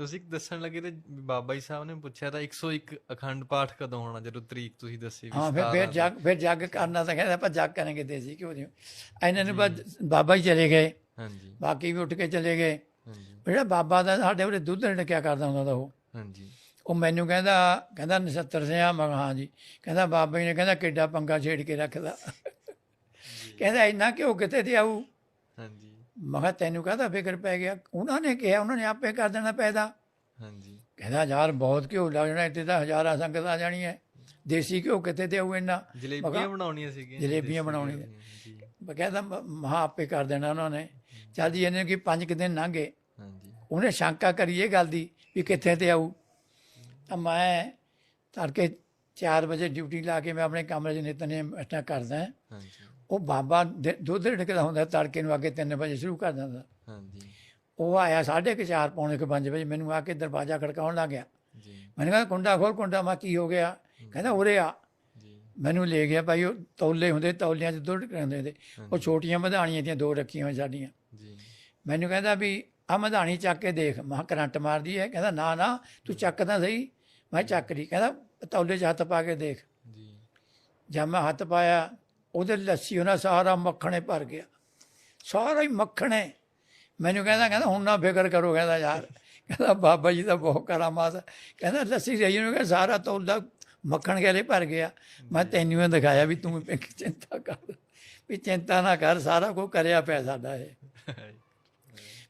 ਤੁਸੀਂ ਦੱਸਣ ਲੱਗੇ ਤੇ ਬਾਬਾ ਜੀ ਸਾਹਿਬ ਨੇ ਪੁੱਛਿਆ ਤਾਂ 101 ਅਖੰਡ ਪਾਠ ਕਦੋਂ ਹੋਣਾ ਜਦੋਂ ਤਰੀਕ ਤੁਸੀਂ ਦੱਸੀ ਵੀ ਹਾਂ ਫਿਰ 17 ਫਿਰ ਜੱਗ ਫਿਰ ਜੱਗ ਕਰਨਾ ਤਾਂ ਕਹਿੰਦਾ ਆਪਾਂ ਜੱਗ ਕਰਾਂਗੇ ਦੇਸੀ ਘਿਓ ਦੀ। ਇਹਨਾਂ ਨੂੰ ਬਾਬਾ ਹੀ ਚਲੇ ਗਏ। ਹਾਂਜੀ। ਬਾਕੀ ਵੀ ਉੱਠ ਕੇ ਚਲੇ ਗਏ। ਹਾਂਜੀ। ਜਿਹੜਾ ਬਾਬਾ ਦਾ ਸਾਡੇ ਉਰੇ ਦੁੱਧ ਕਿਆ ਕਰਦਾ ਹੁੰਦਾ ਤਾ ਉਹ। ਹਾਂਜੀ। ਉਹ ਮੈਨੂੰ ਕਹਿੰਦਾ ਕਹਿੰਦਾ 79 ਸਿਆ ਮੈਂ ਹਾਂ ਜੀ। ਕਹਿੰਦਾ ਬਾਬਾ ਜੀ ਨੇ ਕਹਿੰਦਾ ਕਿੱਡਾ ਪੰਗਾ ਛੇੜ ਕੇ ਰੱਖਦਾ। ਕਹਿੰਦਾ ਇੰਨਾ ਕਿਉਂ ਕਿਤੇ ਤੇ ਆਊ? ਹਾਂਜੀ। ਮੈਂ ਕਿਹਾ ਤੈਨੂੰ ਕਾਹਦਾ ਫਿਕਰ ਪੈ ਗਿਆ? ਉਹਨਾਂ ਨੇ ਕਿਹਾ ਉਹਨਾਂ ਨੇ ਆਪੇ ਕਰ ਦੇਣਾ ਪੈਦਾ। ਹਾਂਜੀ। ਕਹਿੰਦਾ ਯਾਰ ਬਹੁਤ ਘਿਓ ਲੱਗ ਜਾਣਾ ਇੱਥੇ ਤਾਂ ਹਜ਼ਾਰਾਂ ਸੰਗਤ ਆ ਜਾਣੀ ਹੈ ਦੇਸੀ ਘਿਓ ਕਿਤੇ ਤੇ ਆਊ ਇੰਨਾ? ਜਲੇਬੀਆਂ ਬਣਾਉਣੀਆਂ ਸੀਗੀਆਂ। ਜਲੇਬੀਆਂ ਬਣਾਉਣੀਆਂ। ਮੈਂ ਕਹਿੰਦਾ ਮਹਾ ਆਪੇ ਕਰ ਦੇਣਾ ਉਹਨਾਂ ਨੇ। ਚੱਲ ਜੀ ਇਹਨੇ ਕਿ ਪੰਜ ਕੁ ਦਿਨ ਲੰਘੇ। ਹਾਂਜੀ। ਉਹਨੇ ਸ਼ੰਕਾ ਕਰੀ ਇਹ ਗੱਲ ਦੀ ਵੀ ਕਿੱਥੇ ਤੇ ਆਊ। ਤਾਂ ਮੈਂ ਤੜਕੇ 4 ਵਜੇ ਡਿਊਟੀ ਲਾ ਕੇ ਮੈਂ ਆਪਣੇ ਕਮਰੇ 'ਚ ਨਿਤਨੇਮ ਅਟਾ ਕਰਦਾ। ਹਾਂਜੀ। ਉਹ ਬਾਬਾ ਦੇ- ਦੁੱਧ ਢਕਦਾ ਹੁੰਦਾ ਤੜਕੇ ਨੂੰ ਕੇ 3 ਵਜੇ ਸ਼ੁਰੂ ਕਰ ਦਿੰਦਾ। ਹਾਂਜੀ। ਉਹ ਆਇਆ ਸਾਢੇ ਕੁ ਚਾਰ ਪੌਣੇ ਕੁ ਪੰਜ ਵਜੇ ਮੈਨੂੰ ਆ ਕੇ ਦਰਵਾਜ਼ਾ ਖੜਕਾਉਣ ਲੱਗ ਗਿਆ। ਜੀ। ਮੈਨੂੰ ਕਹਿੰਦਾ ਕੁੰਡਾ ਖੋਲ ਕੁੰਡਾ ਮਾ ਕੀ ਹੋ ਗਿਆ? ਕਹਿੰਦਾ ਉਰੇ ਆ। ਜੀ। ਮੈਨੂੰ ਲੈ ਗਿਆ ਭਾਈ ਉਹ ਤੌਲੇ ਹੁੰਦੇ ਤੌਲਿਆਂ 'ਚ ਦੁੱਧ ਢਕਦੇ ਹੁੰਦੇ। ਉਹ ਛੋਟੀਆਂ ਮਧਾਣੀਆਂ ਦੀਆਂ ਦੋ ਰੱਖੀਆਂ ਹੋਈਆਂ ਸਾਡੀਆਂ। ਜੀ। ਮੈਨੂੰ ਕਹਿੰਦਾ ਵੀ ਆ ਮਧਾਣੀ ਚੱਕ ਕੇ ਦੇਖ। ਮੈਂ ਕਰੰਟ ਮਾਰਦੀ ਹੈ? ਕਹਿੰਦਾ ਨਾ ਨਾ ਤੂੰ ਚੱਕ ਤਾਂ ਸਹੀ। ਮੈਂ ਚੱਕ ਲਈ। ਕਹਿੰਦਾ ਤੌਲੇ 'ਚ ਹੱਥ ਪਾ ਕੇ ਦੇਖ। ਜੀ। ਜਦ ਮੈਂ ਹੱਥ ਪਾਇਆ ਉਹਦੇ ਲੱਸੀ ਉਹਨਾਂ ਸਾਰਾ ਮੱਖਣੇ ਭਰ ਗਿਆ। ਸਾਰਾ ਹੀ ਮੱਖਣੇ। ਮੈਨੂੰ ਕਹਿੰਦਾ ਕਹਿੰਦਾ ਹੁਣ ਨਾ ਫਿਕਰ ਕਰੋ ਕਹਿੰਦਾ ਯਾਰ। ਕਹਿੰਦਾ ਬਾਬਾ ਜੀ ਦਾ ਬਹੁਤ ਕਰਾਮਾਤ ਕਹਿੰਦਾ ਲੱਸੀ ਰਹੀ ਉਹਨੂੰ ਕਹਿੰਦਾ ਸਾਰਾ ਤੌਲਾ ਮੱਖਣ ਗੈਲੇ ਭਰ ਗਿਆ। ਮੈਂ ਤੈਨੂੰ ਹੀ ਦਿਖਾਇਆ ਵੀ ਤੂੰ ਚਿੰਤਾ ਕਰ ਵੀ ਚਿੰਤਾ ਨਾ ਕਰ ਸਾਰਾ ਕੁਝ ਕਰਿਆ ਪਿਆ ਸਾਡਾ ਇਹ।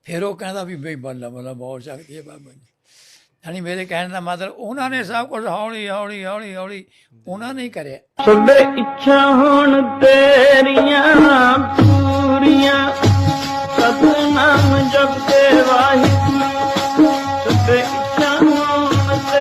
ਫਿਰ ਉਹ ਕਹਿੰਦਾ ਵੀ ਬਈ ਬੱਲਾ ਬੱਲਾ ਬਹੁਤ ਸ਼ਕਤੀ ਹੈ ਬਾਬਾ ਜੀ। ਯਾਨੀ ਮੇਰੇ ਕਹਿਣ ਦਾ ਮਤਲਬ ਉਹਨਾਂ ਨੇ ਸਭ ਕੁਝ ਹੌਲੀ ਹੌਲੀ ਹੌਲੀ ਹੌਲੀ ਉਹਨਾਂ ਨੇ ਹੀ ਕਰਿਆ। ਸਭੇ ਇੱਛਾ ਹੋਣ ਤੇਰੀਆਂ